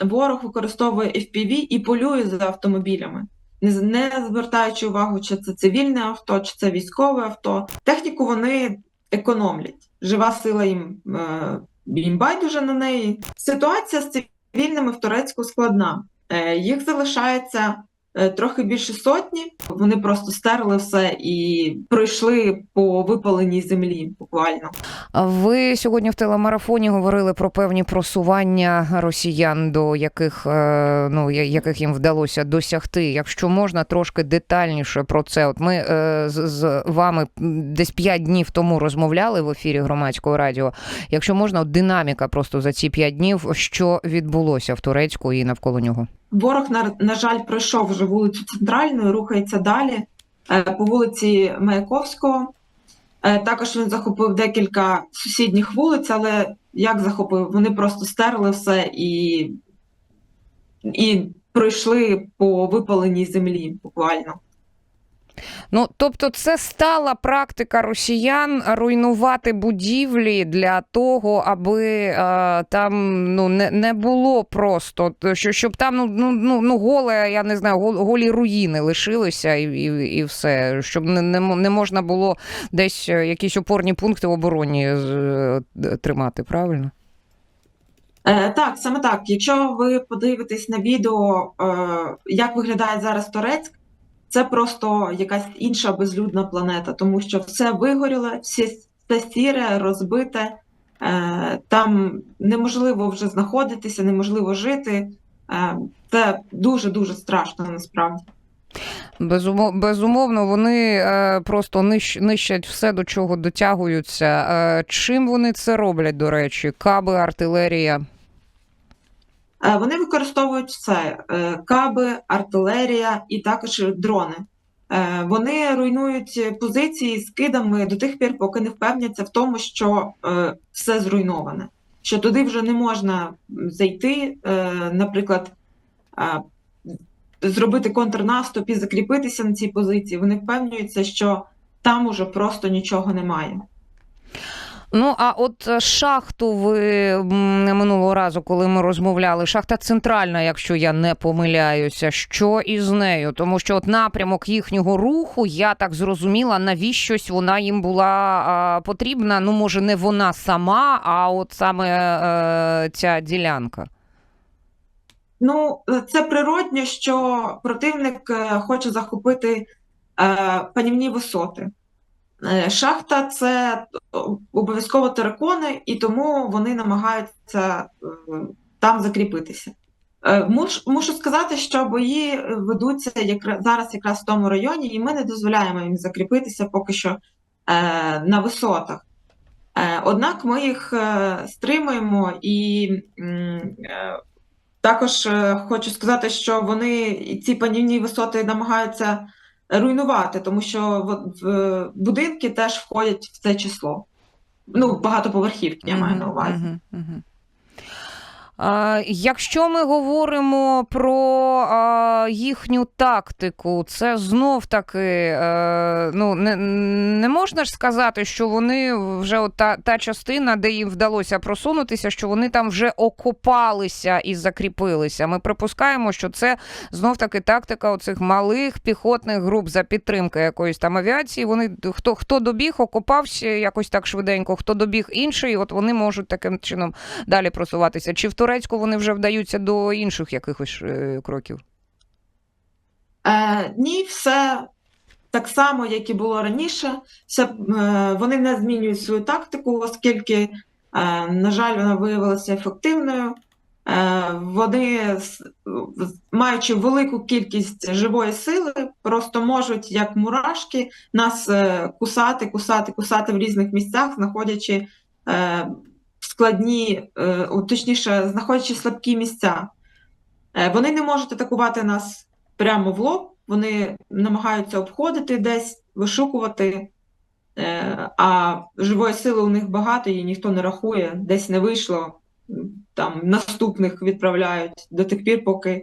ворог використовує FPV і полює за автомобілями, не, звертаючи увагу, чи це цивільне авто, чи це військове авто. Техніку вони економлять. Жива сила їм, е, їм байдуже на неї. Ситуація з цивільними в Турецьку складна. Е, їх залишається трохи більше сотні. Вони просто стерли все і пройшли по випаленій землі буквально. Ви сьогодні в телемарафоні говорили про певні просування росіян, до яких е, ну яких їм вдалося досягти. Якщо можна трошки детальніше про це, от ми е, з, вами десь п'ять днів тому розмовляли в ефірі громадського радіо. Якщо можна, динаміка просто за ці п'ять днів, що відбулося в Турецьку і навколо нього. Ворог, на, на жаль, пройшов вже вулицю Центральну рухається далі е, по вулиці Маяковського. Е, Також він захопив декілька сусідніх вулиць, але як захопив? Вони просто стерли все і, і пройшли по випаленій землі буквально. Ну, тобто, це стала практика росіян руйнувати будівлі для того, аби е, там ну не, не було просто що, щоб там ну, ну, ну, ну голе, я не знаю, гол- голі руїни лишилися і, і, і все, щоб не, не, не можна було десь е, якісь опорні пункти оборонні е, тримати, правильно? Е, так, саме так. Якщо ви подивитесь на відео, е, як виглядає зараз Торецьк, це просто якась інша безлюдна планета, тому що все вигоріло, все, сіре, розбите. Е, там неможливо вже знаходитися, неможливо жити. Е, це дуже дуже страшно насправді. Безумов, безумовно, вони е, просто нищ, нищать все, до чого дотягуються. Чим вони це роблять, до речі? Каби, артилерія. Е, Вони використовують все: е, каби, артилерія і також дрони. Е, Вони руйнують позиції скидами до тих пір, поки не впевняться в тому, що все зруйноване, що туди вже не можна зайти, наприклад, зробити контрнаступ і закріпитися на цій позиції. Вони впевнюються, що там уже просто нічого немає. Ну а от е, шахту ви минулого разу, коли ми розмовляли, шахта центральна, якщо я не помиляюся, що із нею? Тому що от напрямок їхнього руху, я так зрозуміла, навіщось вона їм була а, потрібна. Ну, може, не вона сама, а от саме е, ця ділянка. Ну, це природньо, що противник е, хоче захопити е, панівні висоти. Е, Шахта це обов'язково терикони, і тому вони намагаються е, там закріпитися. Е, Муш, мушу сказати, що бої ведуться якра- зараз якраз в тому районі, і ми не дозволяємо їм закріпитися поки що е, на висотах. Е, Однак ми їх е, стримуємо і е, також е, хочу сказати, що вони ці панівні висоти намагаються руйнувати, тому що в, будинки теж входять в це число. Ну, багатоповерхівки, я маю на увазі. Якщо ми говоримо про їхню тактику, це знов таки е, ну, не, не можна ж сказати, що вони вже от та, та частина, де їм вдалося просунутися, що вони там вже окопалися і закріпилися. Ми припускаємо, що це знов таки тактика оцих малих піхотних груп за підтримки якоїсь там авіації. Вони хто, хто добіг, окопався якось так швиденько, хто добіг інший, от вони можуть таким чином далі просуватися. Чи в Турецьку вони вже вдаються до інших якихось е, кроків? Е, ні, все так само, як і було раніше. Все, е, вони не змінюють свою тактику, оскільки, е, на жаль, вона виявилася ефективною. Е, вони, маючи велику кількість живої сили, просто можуть, як мурашки, нас е, кусати, кусати, кусати в різних місцях, знаходячи е, складні, е, точніше, знаходячи слабкі місця. Е, Вони не можуть атакувати нас прямо в лоб, вони намагаються обходити десь, вишукувати, е, а живої сили у них багато, її ніхто не рахує, десь не вийшло, там наступних відправляють до тих пір, поки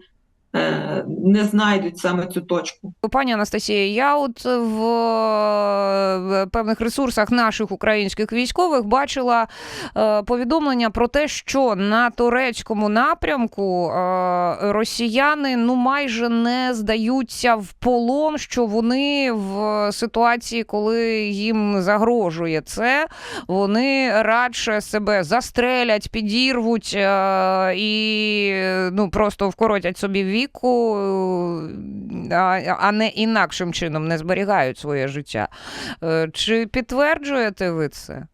не знайдуть саме цю точку. Пані Анастасія, я от в е, певних ресурсах наших українських військових бачила е, повідомлення про те, що на турецькому напрямку е, росіяни ну майже не здаються в полон, що вони в ситуації, коли їм загрожує це, вони радше себе застрелять, підірвуть е, і ну просто вкоротять собі віку, е, а, не інакшим чином не зберігають своє життя. Е, Чи підтверджуєте ви це?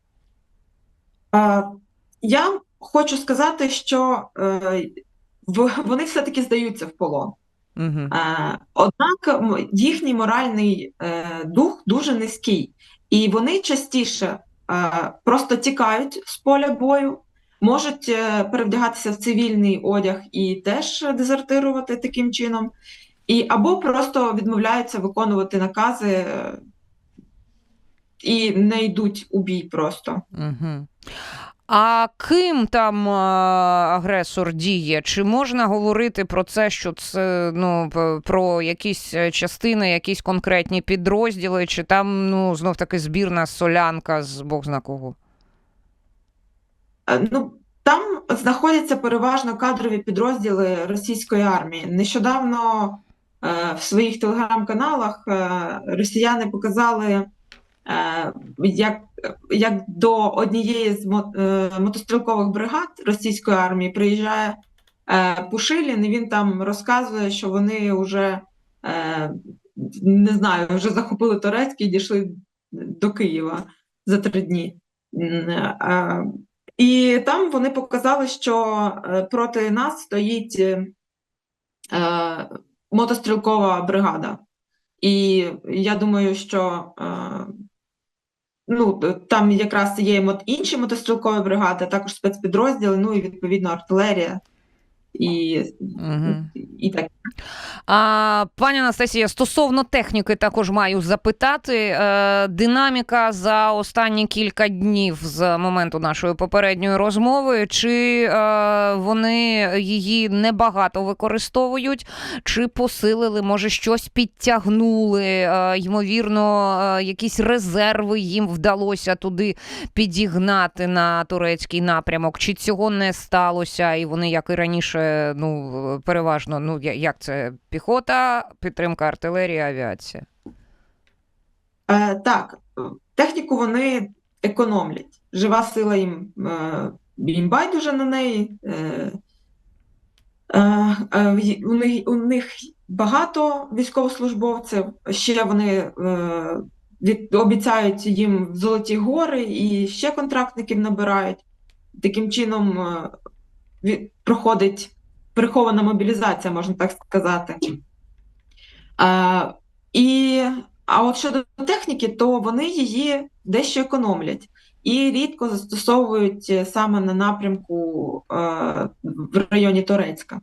Я хочу сказати, що е, вони все-таки здаються в полон. Угу. Однак їхній моральний дух дуже низький, і вони частіше просто тікають з поля бою, можуть е, перевдягатися в цивільний одяг і теж дезертирувати таким чином, і або просто відмовляються виконувати накази е, і не йдуть у бій просто. Угу. А ким там е, агресор діє? Чи можна говорити про це, що це ну про якісь частини, якісь конкретні підрозділи, чи там ну знов таки збірна солянка з Бог зна кого? Е, Ну, там знаходяться переважно кадрові підрозділи російської армії. Нещодавно е, в своїх телеграм-каналах е, росіяни показали, як, як до однієї з мотострілкових бригад російської армії приїжджає Пушилін, і він там розказує, що вони вже не знаю, вже захопили Турецький і дійшли до Києва за три дні. І там вони показали, що е, проти нас стоїть е, е, мотострілкова бригада. І я думаю, що е, ну, там якраз є інші мотострілкові бригади, також спецпідрозділи, ну і відповідно артилерія і, Угу. і так. А, пані Анастасія, стосовно техніки, також маю запитати. Е, динаміка за останні кілька днів з моменту нашої попередньої розмови, чи е, вони її небагато використовують, чи посилили, може, щось підтягнули? Е, ймовірно, якісь резерви їм вдалося туди підігнати на турецький напрямок, чи цього не сталося, і вони, як і раніше, ну переважно, ну як це піхота, підтримка артилерії, авіація. Е, так, техніку вони економлять. Жива сила їм, е, їм байдуже на неї. Е, е, е, у, них, у них багато військовослужбовців. Ще вони е, від, обіцяють їм золоті гори і ще контрактників набирають. Таким чином е, проходить прихована мобілізація, можна так сказати. А, і а от щодо техніки, то вони її дещо економлять і рідко застосовують е, саме на напрямку е, в районі Торецька.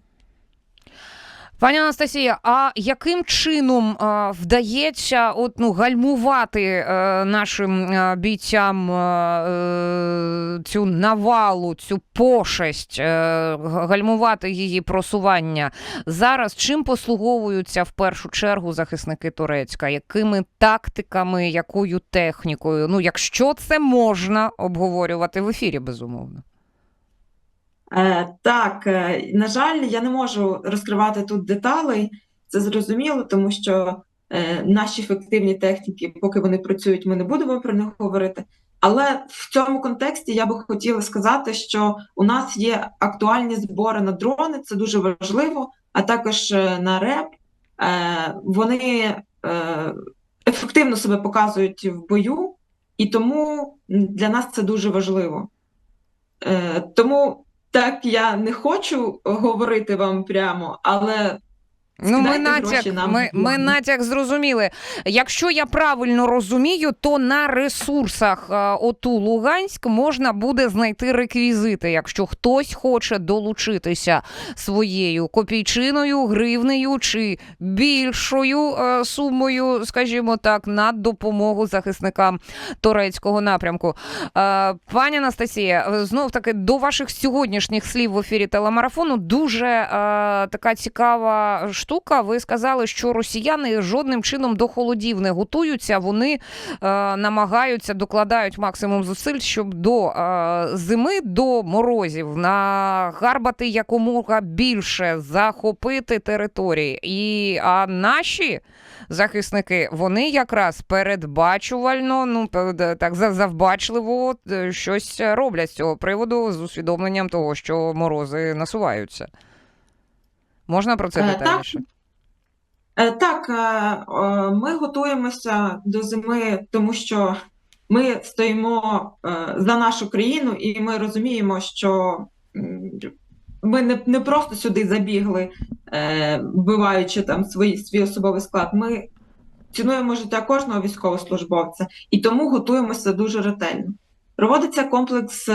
Пані Анастасія, а яким чином е, вдається от, ну, гальмувати е, нашим е, бійцям е, цю навалу, цю пошесть, г- гальмувати її просування? Зараз чим послуговуються в першу чергу захисники Турецька? Якими тактиками, якою технікою? Ну, якщо це можна обговорювати в ефірі, безумовно. Е, так, е, на жаль, я не можу розкривати тут деталей, це зрозуміло, тому що е, наші ефективні техніки, поки вони працюють, ми не будемо про них говорити. Але в цьому контексті я би хотіла сказати, що у нас є актуальні збори на дрони, це дуже важливо, а також на РЕП. Вони ефективно себе показують в бою, і тому для нас це дуже важливо. Тому так я не хочу говорити вам прямо, але Ну, ми натяк, нам ми, ми натяк зрозуміли. Якщо я правильно розумію, то на ресурсах е, ОТУ Луганськ можна буде знайти реквізити, якщо хтось хоче долучитися своєю копійчиною, гривнею чи більшою е, сумою, скажімо так, на допомогу захисникам турецького напрямку. Е, Пані Анастасія, знов таки до ваших сьогоднішніх слів в ефірі телемарафону дуже така цікава штука. Ви сказали, що росіяни жодним чином до холодів не готуються. Вони е, намагаються докладають максимум зусиль, щоб до е, зими, до морозів нагарбати якомога більше, захопити території. І а наші захисники вони якраз передбачувально, ну так за- завбачливо е, щось роблять з цього приводу з усвідомленням того, що морози насуваються. Можна про це Е, так. Е, Так, е, ми готуємося до зими, тому що ми стоїмо за нашу країну, і ми розуміємо, що ми не, не просто сюди забігли, вбиваючи там свої, свій особовий склад. Ми цінуємо життя кожного військовослужбовця і тому готуємося дуже ретельно. Проводиться комплекс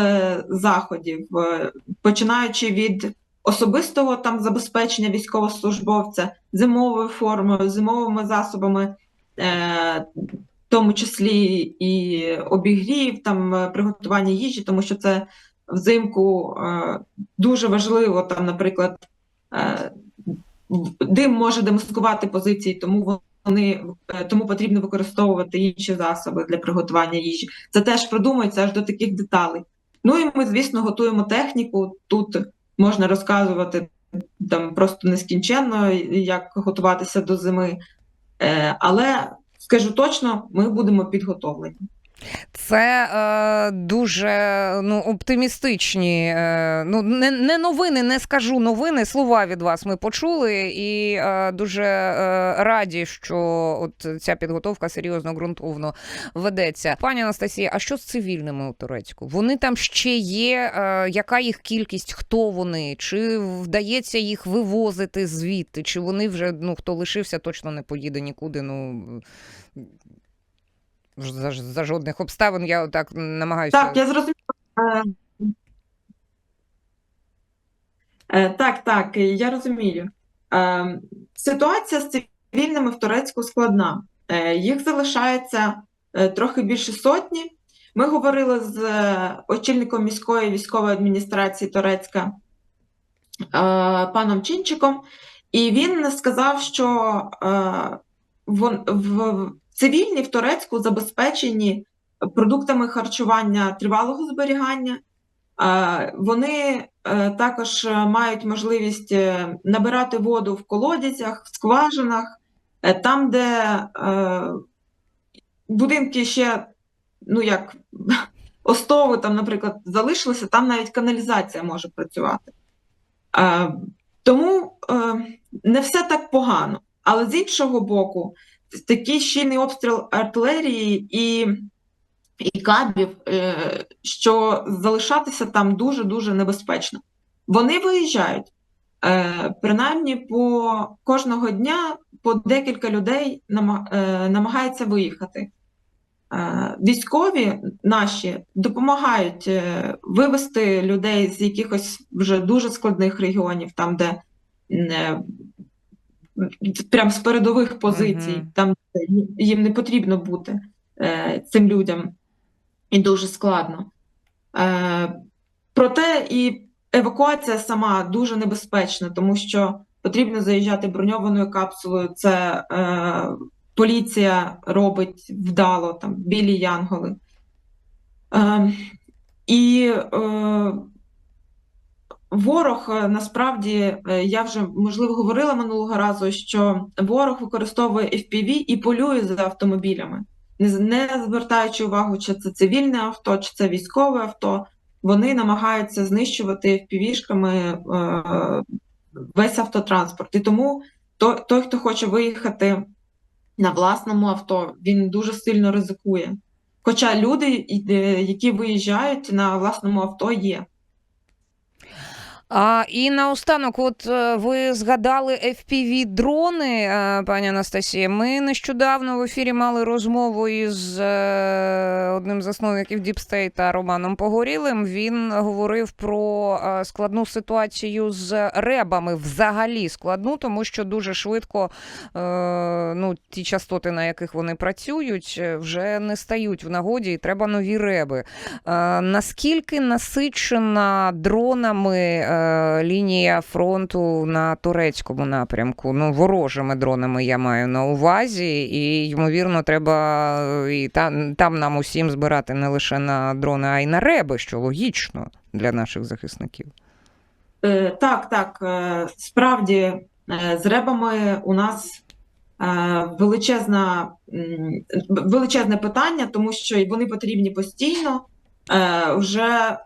заходів, починаючи від особистого там забезпечення військовослужбовця зимовою формою, зимовими засобами, е, в тому числі і обігрів, там е, приготування їжі, тому що це взимку е, дуже важливо. Там, наприклад, е, дим може демаскувати позиції, тому вони е, тому потрібно використовувати інші засоби для приготування їжі. Це теж продумується аж до таких деталей. Ну і ми, звісно, готуємо техніку. Тут можна розказувати там просто нескінченно, як готуватися до зими. Е, але скажу точно, ми будемо підготовлені. Це е, дуже ну, оптимістичні. Е, ну, не, не новини, не скажу новини. Слова від вас ми почули, і е, дуже е, раді, що от ця підготовка серйозно ґрунтовно ведеться. Пані Анастасія, а що з цивільними у Турецьку? Вони там ще є. Е, яка їх кількість? Хто вони? Чи вдається їх вивозити звідти? Чи вони вже ну хто лишився, точно не поїде нікуди? Ну за, за жодних обставин я так намагаюся. Так, я зрозуміла. Е, е, Так, так, я розумію. Е, Ситуація з цивільними в Турецьку складна. Їх залишається трохи більше сотні. Ми говорили з очільником міської військової адміністрації Турецька паном Чинчиком, і він сказав, що в цивільні в Турецьку забезпечені продуктами харчування тривалого зберігання. Вони е, також мають можливість е, набирати воду в колодязях, в скважинах, е, там, де будинки ще, ну як остови, там, наприклад, залишилися, там навіть каналізація може працювати. Тому не все так погано. Але з іншого боку, такий щільний обстріл артилерії і і кабів, е, що залишатися там дуже-дуже небезпечно. Вони виїжджають. Е, Принаймні, по кожного дня по декілька людей е, намагається виїхати. Військові наші допомагають вивести людей з якихось вже дуже складних регіонів, там, де прям з передових позицій, Мгм. там їм не потрібно бути е, цим людям і дуже складно. Е, проте і евакуація сама дуже небезпечна, тому що потрібно заїжджати броньованою капсулою. Це е, поліція робить вдало, там білі янголи. Е, і е, ворог е, насправді, е, я вже можливо говорила минулого разу, що ворог використовує FPV і полює за автомобілями не, звертаючи увагу, чи це цивільне авто, чи це військове авто, вони намагаються знищувати впівішками е, весь автотранспорт. І тому той, хто хоче виїхати на власному авто, він дуже сильно ризикує. Хоча люди, які виїжджають на власному авто, є. А, і наостанок, от е, ви згадали fpv дрони, е, пані Анастасія. Ми нещодавно в ефірі мали розмову із е, одним з засновників State Романом Погорілим. Він говорив про складну ситуацію з ребами, взагалі складну, тому що дуже швидко ну, ті частоти, на яких вони працюють, вже не стають в нагоді, і треба нові реби. Наскільки насичена дронами е, лінія фронту на турецькому напрямку? Ну, ворожими дронами я маю на увазі, і ймовірно, треба е, і там, там нам усім збирати не лише на дрони, а й на реби, що логічно для наших захисників. Е, Так, так, е, справді е, з ребами у нас е, величезна, величезне питання, тому що вони потрібні постійно. Вже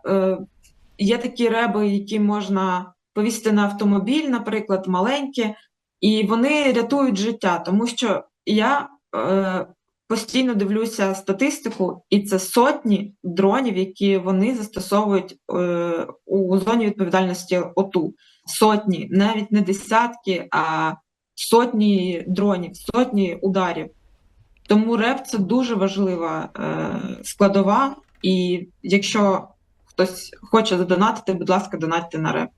є такі реби, які можна повісити на автомобіль, наприклад, маленькі, і вони рятують життя, тому що я е, постійно дивлюся статистику, і це сотні дронів, які вони застосовують е, у зоні відповідальності ОТУ. Сотні, навіть не десятки, а сотні дронів, сотні ударів. Тому РЕП це дуже важлива е, складова. І якщо хтось хоче задонатити, будь ласка, донатьте на РЕП.